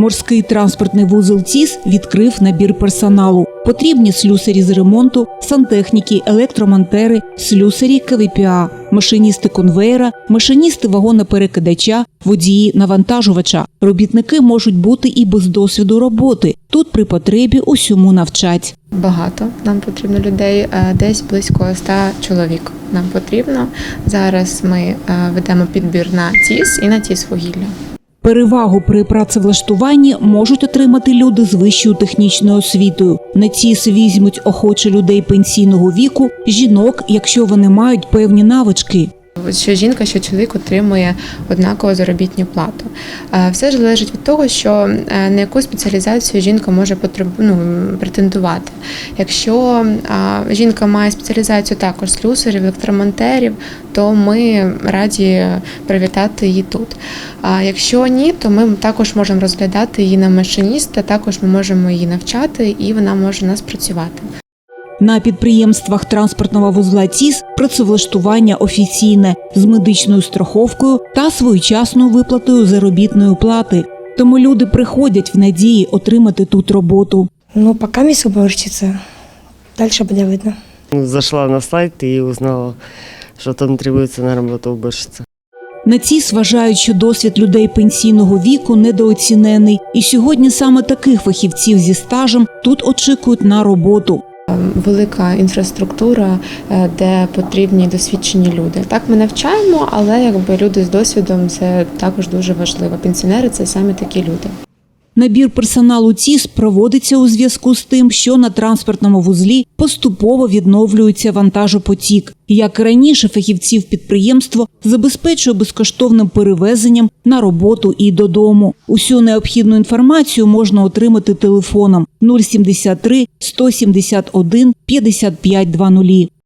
Морський транспортний вузол ТІС відкрив набір персоналу. Потрібні слюсарі з ремонту, сантехніки, електромонтери, слюсарі КВПА, машиністи конвейера, машиністи вагоноперекидача, водії навантажувача. Робітники можуть бути і без досвіду роботи. Тут при потребі усьому навчать. Багато нам потрібно людей, е, десь близько 100 чоловік. Нам потрібно зараз. Ми е, ведемо підбір на ТІС і на ТІС вугілля. Перевагу при працевлаштуванні можуть отримати люди з вищою технічною освітою. На ціс візьмуть охоче людей пенсійного віку, жінок, якщо вони мають певні навички. Що жінка, що чоловік отримує однакову заробітну плату. Е, Все залежить від того, що е, на яку спеціалізацію жінка може потреб... ну, претендувати. Якщо жінка має спеціалізацію також слюсарів, електромонтерів, то ми раді привітати її тут. А якщо ні, то ми також можемо розглядати її на машиніста, також ми можемо її навчати, і вона може у нас працювати. На підприємствах транспортного вузла ТІС працевлаштування офіційне з медичною страховкою та своєчасною виплатою заробітної плати. Тому люди приходять в надії отримати тут роботу. Ну, пока мисс уборщица. Дальше буде видно. Зашла на сайт и узнала, что там требуется на работу уборщица. На ЦІС вважають, що досвід людей пенсійного віку недооцінений, і сьогодні саме таких фахівців зі стажем тут очікують на роботу. Велика інфраструктура, е, де потрібні досвідчені люди. Так ми навчаємо, але якби люди з досвідом це також дуже важливо. Пенсіонери це саме такі люди. Набір персоналу ЦІС проводиться у зв'язку з тим, що на транспортному вузлі поступово відновлюється вантажопотік. Як і раніше, фахівців підприємство забезпечує безкоштовним перевезенням на роботу і додому. Усю необхідну інформацію можна отримати телефоном 073 171 5520.